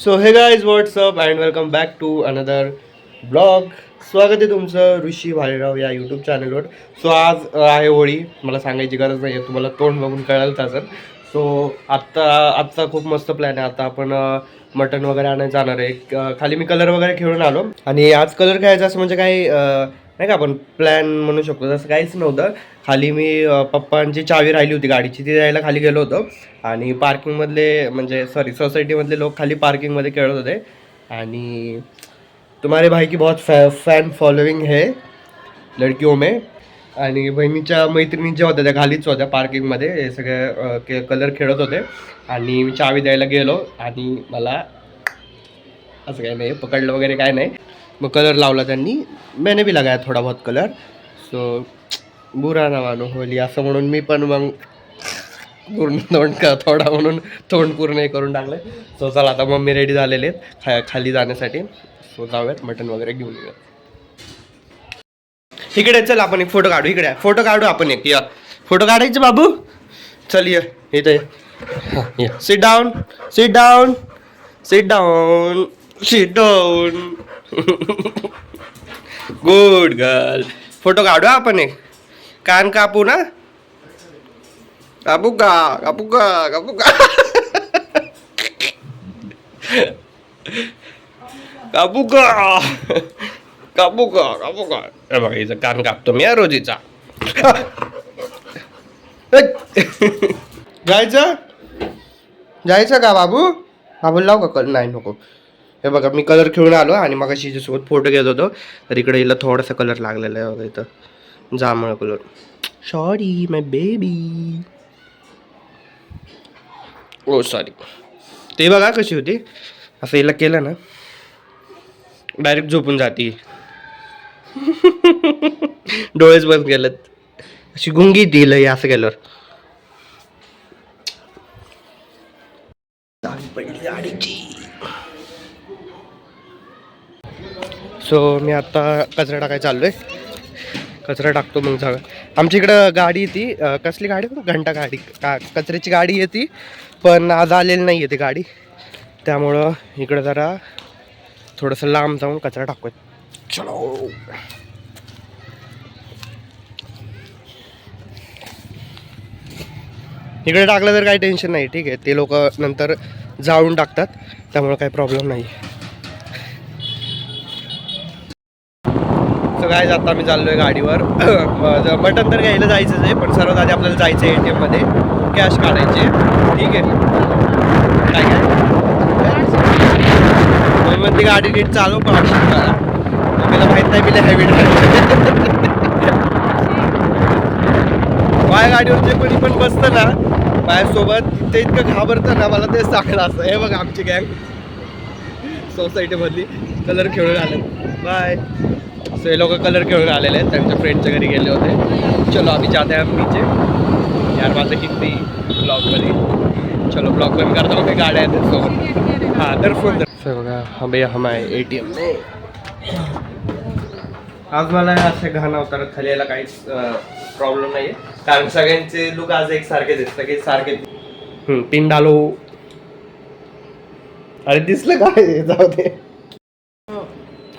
So हे guys what's up and welcome back to another blog स्वागत आहे तुमचं ऋषी भालेराव या यूट्यूब चॅनलवर सो आज आहे होळी. मला सांगायची गरज नाही आहे तुम्हाला तोंड बघून कळालच असेल. सो आत्ता आजचा खूप मस्त प्लॅन आहे. आता आपण मटन वगैरे आणायला जाणार आहे. खाली मी कलर वगैरे खेळून आलो. आणि आज कलर खेळायचा असं म्हणजे काही नाही का आपण प्लॅन म्हणू शकतो. तसं काहीच नव्हतं. खाली मी पप्पांची चावी राहिली होती गाडीची ती द्यायला खाली गेलो होतो. आणि पार्किंगमधले म्हणजे सॉरी सोसायटीमधले लोक खाली पार्किंगमध्ये खेळत होते. आणि तुम्हारे भाई की बहुत फॅ फॅन फॉलोइंग है लडकियों में. आणि बहिणीच्या मैत्रिणी ज्या होत्या त्या खालीच होत्या पार्किंगमध्ये हे सगळे के कलर खेळत होते. आणि मी चावी द्यायला गेलो. आणि मला असं काही नाही पकडलं वगैरे काय नाही. मग कलर लावला त्यांनी. मैंने बी लगाया थोडा बहुत कलर सो बुरा ना मानो होली. असं म्हणून मी पण मग पूर्ण तोंड का थोडा म्हणून तोंड पूर्ण हे करून टाकलं सो चला आता मम्मी रेडी झालेले आहेत. खा खाली जाण्यासाठी. सो जाऊयात. मटण वगैरे घेऊन येऊयात. इकडे चल आपण एक फोटो काढू. इकडे. फोटो काढू आपण एक. या. फोटो काढायचे बाबू? चल ये. इथे. ये. Sit down sit down sit down sit down good girl. Photo काढू आपण एक. कान कापू ना? कापू का? कापू का? कापू का? कापू का? कापू का? कापू का? बघा हिचा कान कापतो मी या रोजीचा. जायचं? जायचं का बाबू? बाबू लाव का कल? नाही नको. हे बघा मी कलर खेळून आलो आणि मग सोबत फोटो घेत होतो. तर इकडे हिला थोडासा कलर लागलेला आहे बघा इथं. जांभळा colour sorry my baby oh sorry ते बघा कशी होती. असं हिला केलं ना डायरेक्ट झोपून जाती. डोळेच बंद गेलेत अशी गुंगी दिलं हे असं गाडीची सो मी आता कचरा टाकायला चाललोय. कचरा टाकतो मग जागा आमच्या इकडं गाडी येते. कसली गाडी? घंटा गाडी. का कचऱ्याची गाडी येते पण आज आलेली नाही आहे ती गाडी. त्यामुळं इकडं जरा थोडंसं लांब जाऊन कचरा टाकूया. चलो. इकडे टाकलं तर काही टेन्शन नाही. ठीक आहे. ते लोक नंतर जाळून टाकतात. त्यामुळं काही प्रॉब्लेम नाही. सो काय आता मी आहे गाडीवर. मटन तर घ्यायला जायचंच आहे पण सर्वात आधी आपल्याला जायचं आहे ए टी एममध्ये कॅश काढायचे ठीक आहे. काय काय मग म्हणते गाडी नीट चालू पण मला माहीत नाही मी हेवी माझ्या गाडीवर जे कोणी पण बसतं ना माझ्यासोबत ते इतकं घाबरतं ना मला ते सांगलं असं हे बघा आमची गँग सोसायटीमधली कलर खेळून आले बाय सो हे लोक कलर खेळून आलेले आहेत. त्यांच्या फ्रेंडच्या घरी गेले होते. चलो आम्ही जाते नीचे यार माझं हिंदी ब्लॉगमध्ये चलो ब्लॉग बंद करता. हूँ मैं गाड्या आहेत सोबत. हां तर फोन सर बघा हा भैया हम आहे ए टी एम आज मला असे घाण अवतारात खाली यायला काहीच प्रॉब्लेम नाही कारण सगळ्यांचे लुक आज एक सारखे आहेत की सारखे पिन डालो. अरे दिसलं काय? जाऊ दे.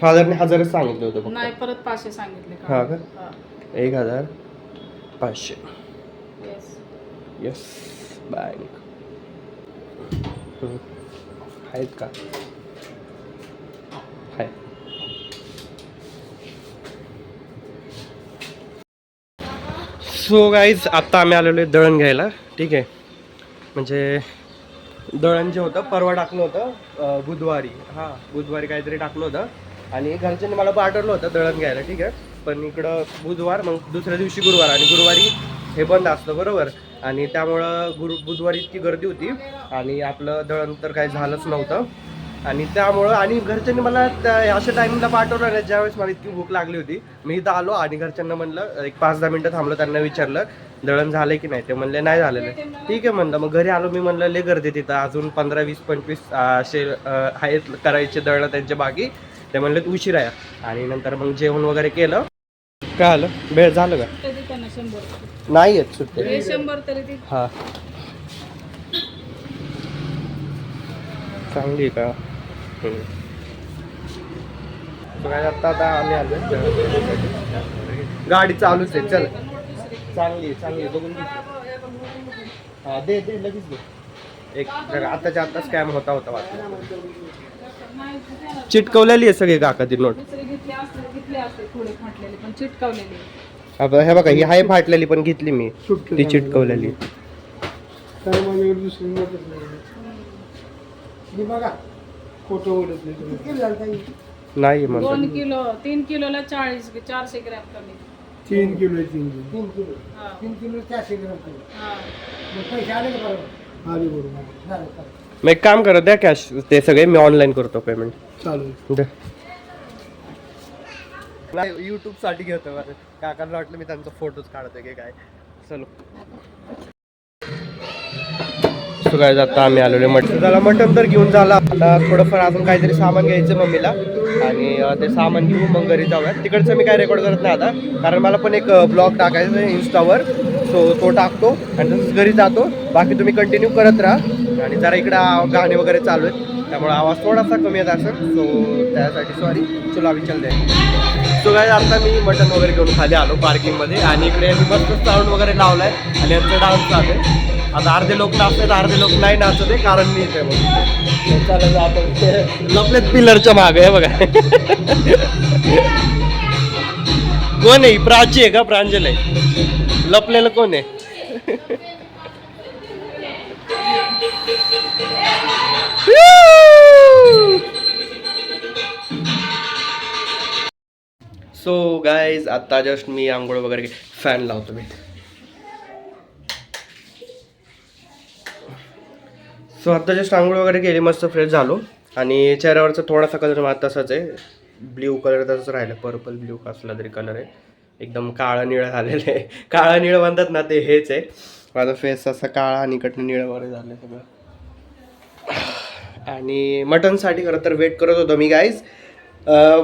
फादरने हजारच सांगितलं होतं फक्त. नाही परत पाचशे सांगितले हा का? हा. एक हजार पाचशे. येस बँक आहेत का? आहेत. सो गाईज आत्ता आम्ही आलेलो आहे दळण घ्यायला. ठीक आहे. म्हणजे दळण जे होतं परवा टाकलं होतं अं, बुधवारी. हां बुधवारी काहीतरी टाकलं होतं. आणि घरच्यांनी मला पाठवलं होतं दळण घ्यायला ठीक आहे? पण इकडं बुधवार मग दुसऱ्या दिवशी गुरुवार आणि गुरुवारी हे बंद असतं बरोबर? आणि त्यामुळं गुरु बुधवारी इतकी गर्दी होती आणि आपलं दळण तर काही झालंच नव्हतं. आणि त्यामुळं आणि घरच्यांनी मला त्या- अशा टायमिंगला पाठवलं ना ज्यावेळेस मला इतकी भूक लागली होती. मी इथं आलो आणि घरच्यांना म्हणलं एक पाच दहा मिनटं थांबलं त्यांना विचारलं दळण झालं की नाही? ते म्हणले नाही झालेलं ठीक आहे म्हणलं मग घरी आलो मी म्हणलं लय गर्दी तिथं अजून पंधरा वीस पंचवीस असे आहेत करायचे दळणं त्यांच्या बाकी ते म्हणले उशीर आहे. आणि नंतर मग जेवण वगैरे केलं. काय आलं? वेळ झालं का? कधी त्यांना शंभर नाही येत सुट्टे हे शंभर तरी ती हा. चांगली आहे का? हम्म. आता आता आम्ही आलो गाडी चालूच आहे. चल. चांगली आहे चांगली आहे बघून घे. हा दे दे लगेच दे. एक आताच्या आता स्कॅम होता होता वाटतं. चिटकवलेली आहे सगळी काका ती नोट. दुसरे घेतले असते घेतले असते थोडे फाटलेले पण चिटकवलेले. आता हे बघा ही हाय फाटलेली पण घेतली मी. ती चिटकवलेली. नाही. हे दोन किलो तीन किलोला चाळीस चारशे ग्रॅम कमी. तीन किलो तीन किलो तीन किलो. हा. तीन किलो चारशे ग्राम कमी. हा. पैसे आले का बरोबर आले बरोबर झालं चालेल. मग एक काम करा द्या कॅश ते सगळे मी ऑनलाईन करतो पेमेंट चालू द्या. युट्यूबसाठी घेतो बरं. काकांना वाटलं मी त्यांचा फोटोच काढतोय की काय. चलो. सो काय आता आम्ही आलेलो मटन त्याला मटन तर घेऊन झालं. आता थोडंफार अजून काहीतरी सामान घ्यायचं मम्मीला. आणि अं, ते सामान घेऊन मग घरी जाऊयात. तिकडचं मी काय रेकॉर्ड करत नाही आता. कारण मला पण एक ब्लॉग टाकायचा आहे इंस्टावर सो तो टाकतो आणि तसंच घरी जातो. बाकी तुम्ही कंटिन्यू करत राहा. आणि जरा इकडं गाणे वगैरे चालू आहेत. त्यामुळे आवाज थोडासा कमी येत असेल. सो त्यासाठी सॉरी चला विचार द्या सो काय आता मी मटन वगैरे घेऊन खाली आलो पार्किंगमध्ये. आणि इकडे मी मस्त साऊंड वगैरे लावलाय. आणि यांचं डान्स चालू आहे. आता अर्धे लोक नाचतात अर्धे लोक नाही नाचत आहे कारण मी इथे चालेल आपण लपलेत पिलरच्या मागे आहे बघा. कोण आहे? प्राची आहे का? प्रांजल आहे. लपलेलं कोण आहे? सो गाईज आत्ता जस्ट मी आंघोळ वगैरे फॅन लावतो मी. सो आत्ता जस्ट आंघोळ वगैरे केली मस्त फ्रेश झालो. आणि चेहऱ्यावरचा थोडासा कलर मला तसाच आहे. ब्ल्यू कलर तसंच राहिलं. पर्पल ब्ल्यू कसला तरी कलर आहे. एकदम काळं निळं झालेलं आहे. काळं निळं म्हणतात ना ते हेच आहे. माझा फेस असा काळा आणि निळं वगैरे झालं सगळं. आणि मटनसाठी खरं तर वेट करत होतो मी गाईज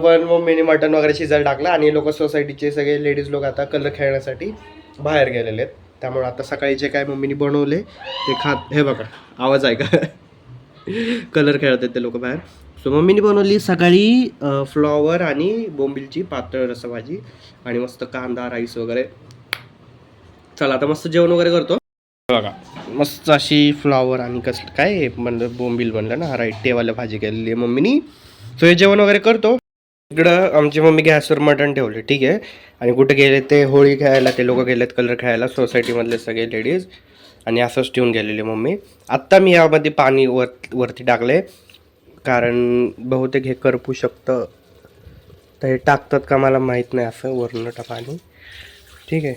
पण मम्मीने मटन वगैरे शिजायला टाकलं आणि लोक सोसायटीचे सगळे लेडीज लोक आता कलर खेळण्यासाठी बाहेर गेलेले आहेत. त्यामुळे आता सकाळी जे काय मम्मीने बनवले ते खात हे बघा आवाज आहे का कलर खेळत आहेत ते लोक बाहेर. सो मम्मीने बनवली सकाळी फ्लॉवर आणि बोंबिलची पातळ रसभाजी आणि मस्त कांदा राईस वगैरे. चला आता मस्त जेवण वगैरे करतो. बघा. मस्त अशी फ्लॉवर आणि कसलं काय म्हणलं बोंबील म्हणलं ना राईट टेवाला भाजी केलेली आहे मम्मीनी. सो हे जेवण वगैरे करतो. इकडं आमची मम्मी गॅसवर मटण ठेवले ठीक आहे. आणि कुठे गेले ते होळी खेळायला ते लोक गेलेत कलर खेळायला सोसायटीमधले सगळे लेडीज आणि असंच ठेवून गेलेले मम्मी. आत्ता मी यामध्ये पाणी वर वरती टाकले कारण बहुतेक हे करपू शकतं. तर हे टाकतात का मला माहीत नाही असं वरनं टा पाणी ठीक आहे.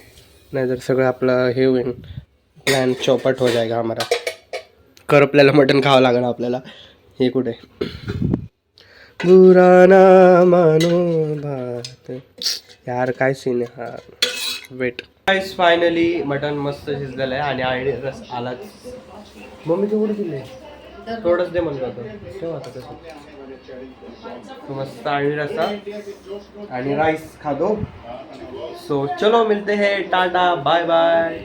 नाहीतर सगळं आपलं हे होईल प्लॅन चौपट हो जाएगा आम्हाला. करपल्याला मटण खावं लागणार आपल्याला. हे कुठे? बुरा ना मानो भात. यार काय सीन आहे हा? वेट गाईस फायनली मटन मस्त शिजलेलं आहे आणि आयडी रस आलाच. मम्मी ते कुठे दिले थोडंच दे म्हणलं होतं. ठेव आता तसं. मस्त आळणी रस्सा आणि राईस खा दो सो चलो मिलते हैं टाटा बाय बाय